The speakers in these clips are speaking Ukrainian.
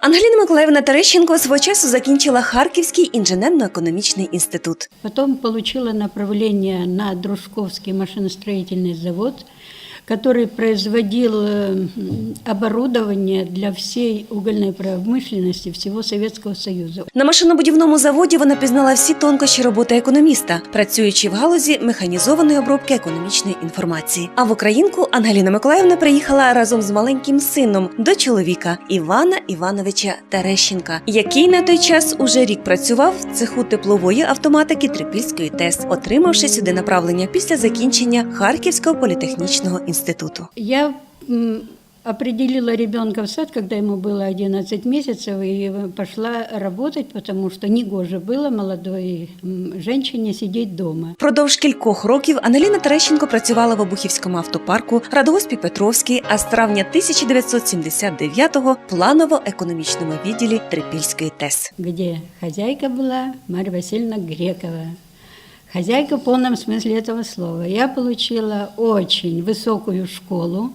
Ангеліна Миколаївна Терещенко свого часу закінчила Харківський інженерно-економічний інститут. Потім отримала направлення на Дружковський машиностроїтельний завод, который производил э, м, оборудование для всей угольной промышленности всего Советского Союза. На машинобудівному заводі вона пізнала всі тонкощі роботи економіста, працюючи в галузі механізованої обробки економічної інформації. А в Українку Ангеліна Миколаївна приїхала разом з маленьким сином до чоловіка Івана Івановича Терещенка, який на той час уже рік працював в цеху теплової автоматики Трипільської ТЕС, отримавши сюди направлення після закінчення Харківського політехнічного інституту. Я м, определила ребенка в сад, когда ему было 11 месяцев, и пошла работать, потому что негоже было молодой м, женщине сидеть дома. Продовж кількох років Ангеліна Терещенко працювала в Обухівському автопарку, Радгоспі Петровський, а з травня 1979-го – планово-економічному відділі Трипільської ТЕС. где хозяйка была Марья Васильевна Грекова. Хозяйка в полном смысле этого слова. Я получила очень высокую школу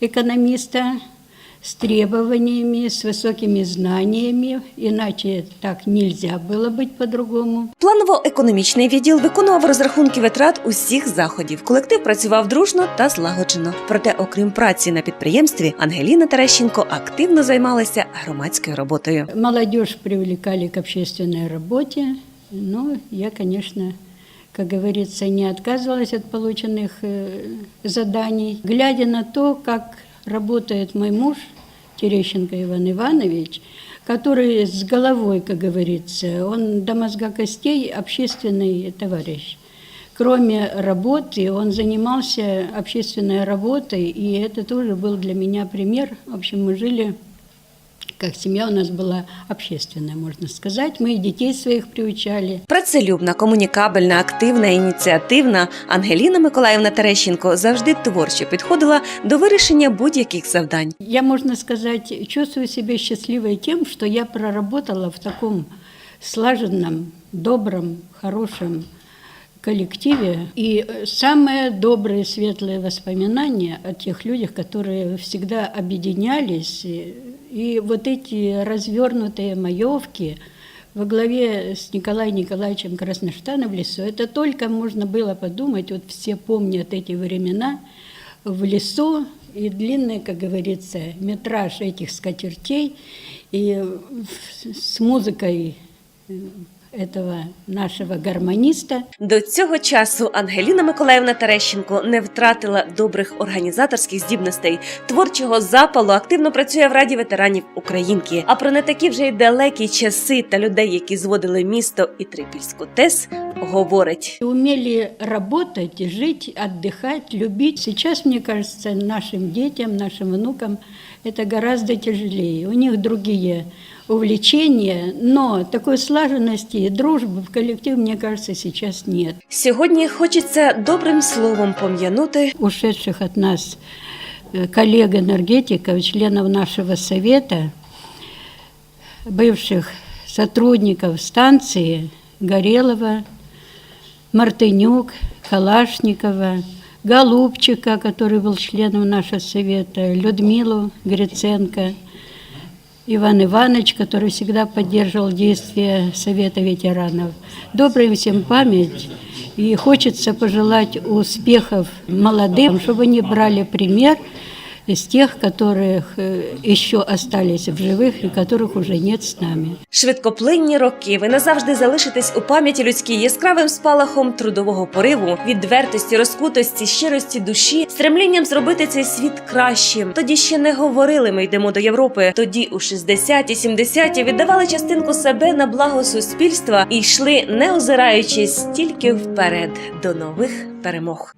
экономиста с требованиями, с высокими знаниями, иначе так нельзя было быть по-другому. Планово-економічний відділ виконував розрахунки витрат усіх заходів. Колектив працював дружно та злагоджено. Проте, окрім праці на підприємстві, Ангеліна Терещенко активно займалася громадською роботою. Молодежь привлекали к общественной работе, но я, конечно, как говорится, не отказывалась от полученных э, заданий. Глядя на то, как работает мой муж, Терещенко Иван Иванович, который с головой, как говорится, он до мозга костей общественный товарищ. Кроме работы, он занимался общественной работой, и это тоже был для меня пример. В общем, мы жили как семья у нас была общественная, можно сказать. Мы и детей своих приучали. Працелюбна, комунікабельна, активна, ініціативна Ангеліна Миколаївна Терещенко завжди творчо підходила до вирішення будь-яких завдань. Я, можно сказать, чувствую себя счастливой тем, что я проработала в таком слаженном, добром, хорошем коллективе. И э, самые добрые, светлые воспоминания о тех людях, которые всегда объединялись. И, вот эти развернутые маевки во главе с Николаем Николаевичем Красноштаном в лесу, это только можно было подумать, вот все помнят эти времена, в лесу и длинный, как говорится, метраж этих скатертей, и в- с музыкой э, этого нашего гармониста. До цього часу Ангеліна Миколаївна Терещенко не втратила добрих організаторських здібностей, творчого запалу, активно працює в Раді ветеранів Українки. А про не такі вже й далекі часи та людей, які зводили місто і Трипільську ТЕС, говорить. И Умели работать, жить, отдыхать, любить. Сейчас, мне кажется, нашим детям, нашим внукам это гораздо тяжелее. У них другие увлечения, но такой слаженности и дружбы в коллективе, мне кажется, сейчас нет. Сьогодні хочеться добрим словом пом'янути ушедших от нас э, коллег-энергетиков, членов нашего совета, бывших сотрудников станции Горелова, Мартынюк, Калашникова, Голубчика, который был членом нашего совета, Людмилу Гриценко, Иван Иванович, который всегда поддерживал действия Совета ветеранов. Добрая им всем память. И хочется пожелать успехов молодым, чтобы они брали пример из тех, которых э, еще остались в живых и которых уже нет с нами. Швидкоплинні роки ви назавжди залишитесь у пам'яті людській яскравим спалахом трудового пориву, відвертості, розкутості, щирості душі, стремлінням зробити цей світ кращим. Тоді ще не говорили ми йдемо до Європи. Тоді у 60-ті, 70-ті віддавали частинку себе на благо суспільства і йшли, не озираючись тільки вперед до нових перемог.